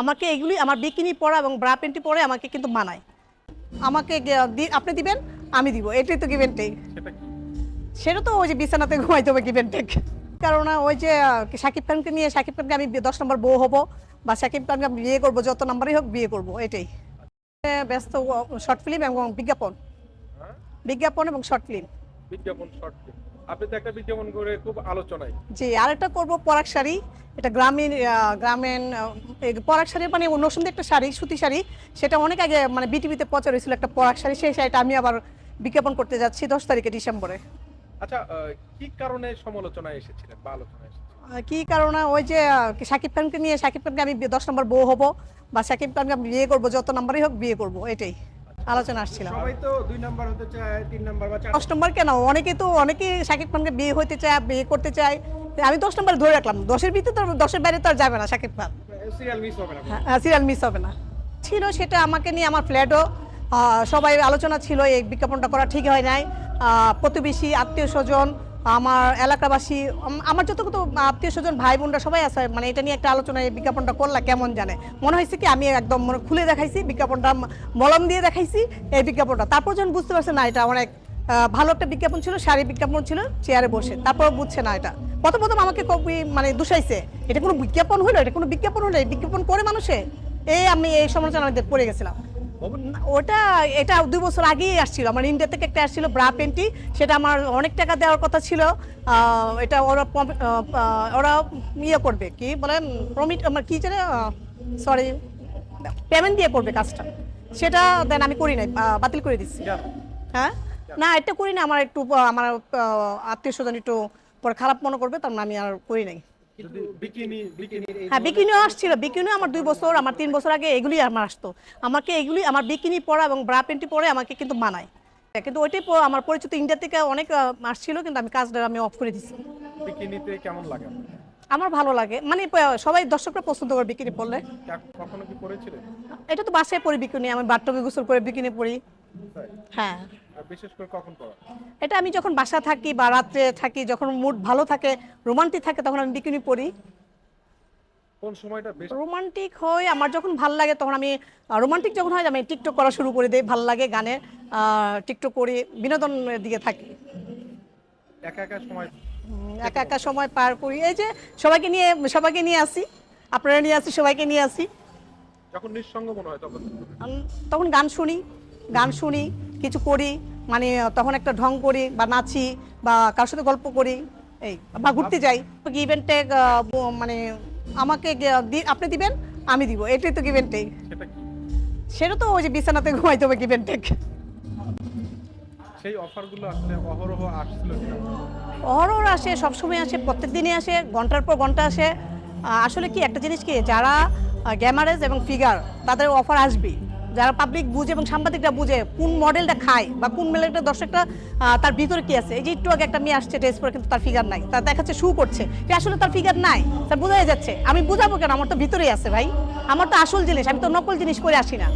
আমাকে এগুলি আমার বিকিনি পরা এবং ব্রা প্যান্টি পরে আমাকে কিন্তু মানায়। আমাকে আপনি দিবেন আমি দিব। এটাই তো গিভেন টেক সেটা তো ওই যে বিছানাতে ঘুমাইতে হবে গিভেন টেক কারণ ওই যে শাকিব খানকে নিয়ে শাকিব খানকে আমি দশ নম্বর বউ হব বা শাকিব খানকে আমি বিয়ে করব যত নাম্বারই হোক বিয়ে করব এটাই। ব্যস্ত শর্ট ফিল্ম এবং বিজ্ঞাপন। হ্যাঁ? বিজ্ঞাপন এবং শর্ট ফিল্ম বিজ্ঞাপন শর্ট ফিল্ম। আপনি তো একটা বিজ্ঞাপন করে খুব আলোচনায়। জি আরেকটা করব পরাগ শাড়ি এটা গ্রামীণ গ্রামীণ পরাগ শাড়ি মানে অন্য সুন্দর একটা শাড়ি সুতি শাড়ি সেটা অনেক আগে মানে বিটিভিতে প্রচার হয়েছিল একটা পরাগ শাড়ি সেই শাড়িটা আমি আবার বিজ্ঞাপন করতে যাচ্ছি দশ তারিখে ডিসেম্বরে। আচ্ছা কি কারণে সমালোচনায় এসেছিলেন বা আলোচনায় কি কারণে? ওই যে শাকিব খানকে নিয়ে শাকিব খানকে আমি দশ নম্বর বউ হব বা শাকিব খানকে আমি বিয়ে করব যত নাম্বারই হোক বিয়ে করব এটাই। আলোচনা আসছিলাম সবাই তো দুই নাম্বার হতে চায় তিন নাম্বার বা চার নম্বর কেন? অনেকে তো অনেকেই শাকিব খানকে বিয়ে হতে চায় বিয়ে করতে চায়। আমি দশ নম্বর ধরে রাখলাম। দশের ভিতরে তো দশের বাইরে তো আর যাবে না শাকিব খান। সিরিয়াল মিস হবে না সিরিয়াল মিস হবে না। ছিল সেটা আমাকে নিয়ে আমার ফ্ল্যাটও সবাই আলোচনা ছিল এই বিজ্ঞাপনটা করা ঠিক হয় নাই। প্রতিবেশী আত্মীয় স্বজন আমার এলাকাবাসী আমার যত কত আত্মীয় স্বজন ভাই বোনরা সবাই আছে মানে এটা নিয়ে একটা আলোচনা এই বিজ্ঞাপনটা করলা কেমন জানে। মনে হয়েছে কি আমি একদম মনে খুলে দেখাইছি বিজ্ঞাপনটা মলম দিয়ে দেখাইছি এই বিজ্ঞাপনটা। তারপর যখন বুঝতে পারছে না এটা অনেক ভালো একটা বিজ্ঞাপন ছিল শাড়ি বিজ্ঞাপন ছিল চেয়ারে বসে। তারপর বুঝছে না এটা। প্রথম প্রথম আমাকে কবি মানে দুষাইছে। এটা কোনো বিজ্ঞাপন হলো? এটা কোনো বিজ্ঞাপন হলো? বিজ্ঞাপন করে মানুষে? এই আমি এই সমালোচনাতে পড়ে গেছিলাম। ওটা এটা দুই বছর আগেই আসছিল। আমার ইন্ডিয়া থেকে একটা আসছিল ব্রা পেন্টি সেটা আমার অনেক টাকা দেওয়ার কথা ছিল। এটা ওরা ওরা ইয়ে করবে। কি বলে? প্রমিট আমার কি জানে? সরি পেমেন্ট দিয়ে করবে কাজটা। সেটা দেন আমি করি নাই বাতিল করে দিচ্ছি? হ্যাঁ? না এটা করি না আমার একটু আমার আত্মীয় স্বজন একটু পরে খারাপ মনে করবে তার মানে আমি আর করি নাই। হ্যাঁ বিকিনিও আসছিল বিকিনিও আমার দুই বছর আমার তিন বছর আগে এগুলি আমার আসতো। আমাকে এগুলি আমার বিকিনি পরা এবং ব্রা প্যান্টি পরে আমাকে কিন্তু মানায়। কিন্তু ওইটাই আমার পরিচিত ইন্ডিয়া থেকে অনেক আসছিল কিন্তু আমি কাজটা আমি অফ করে দিছি। বিকিনিতে কেমন লাগে? আমার ভালো লাগে। মানে সবাই দর্শকরা পছন্দ করে বিকিনি পরলে। কা- কখনো কি করেছিলেন এটা তো বাসায় পরি বিকিনি আমি বাথটবে গোসল করে বিকিনি পরি। তাই? হ্যাঁ। বিশেষ করে কখন করা এটা আমি যখন বাসা থাকি বা রাত্রে থাকি যখন মুড ভালো থাকে রোমান্টিক থাকে তখন আমি বিকিনি পরি। কোন সময়টা বেশ রোমান্টিক হয় আমার যখন ভালো লাগে তখন আমি রোমান্টিক যখন হয় আমি টিকটক করা শুরু করে দিই ভালো লাগে গানে টিকটক করি বিনোদনের দিকে থাকি। একা একা সময় একা একা সময় পার করি। এই যে সবাইকে নিয়ে সবাইকে নিয়ে আসি আপনারা নিয়ে আসি সবাইকে নিয়ে আসি। যখন নিঃসঙ্গ মনে হয় তখন তখন গান শুনি। গান শুনি কিছু করি মানে তখন একটা ঢং করি বা নাচি বা কারোর সাথে গল্প করি এই বা ঘুরতে যাই। ইভেন্টে মানে আমাকে আপনি দিবেন আমি দিব। এটাই তো গিভেন্টেই সেটা কি? সেটা তো ওই যে বিছানাতে ঘুমাইতে হবে গিভেন টেক সেই অফারগুলো আসলে অহরহ আসছিল অহরহ আসে সবসময় আসে প্রত্যেক দিনই আসে ঘণ্টার পর ঘণ্টা আসে। আসলে কি একটা জিনিস কি যারা গ্যামারেজ এবং ফিগার তাদের অফার আসবেই। যারা পাবলিক বুঝে এবং সাংবাদিকরা বুঝে কোন মডেলটা খায় বা কোন মডেলটা দর্শকটা তার ভিতরে কি আছে? এই যে একটু আগে একটা মেয়ে আসছে ড্রেস পরে কিন্তু তার ফিগার নাই। তার দেখাচ্ছে শু করছে। যে আসলে তার ফিগার নাই। তার বোঝাই যাচ্ছে। আমি বুঝাবো কেন? আমার তো ভিতরেই আছে ভাই। আমার তো আসল জিনিস। আমি তো নকল জিনিস করে আসি না।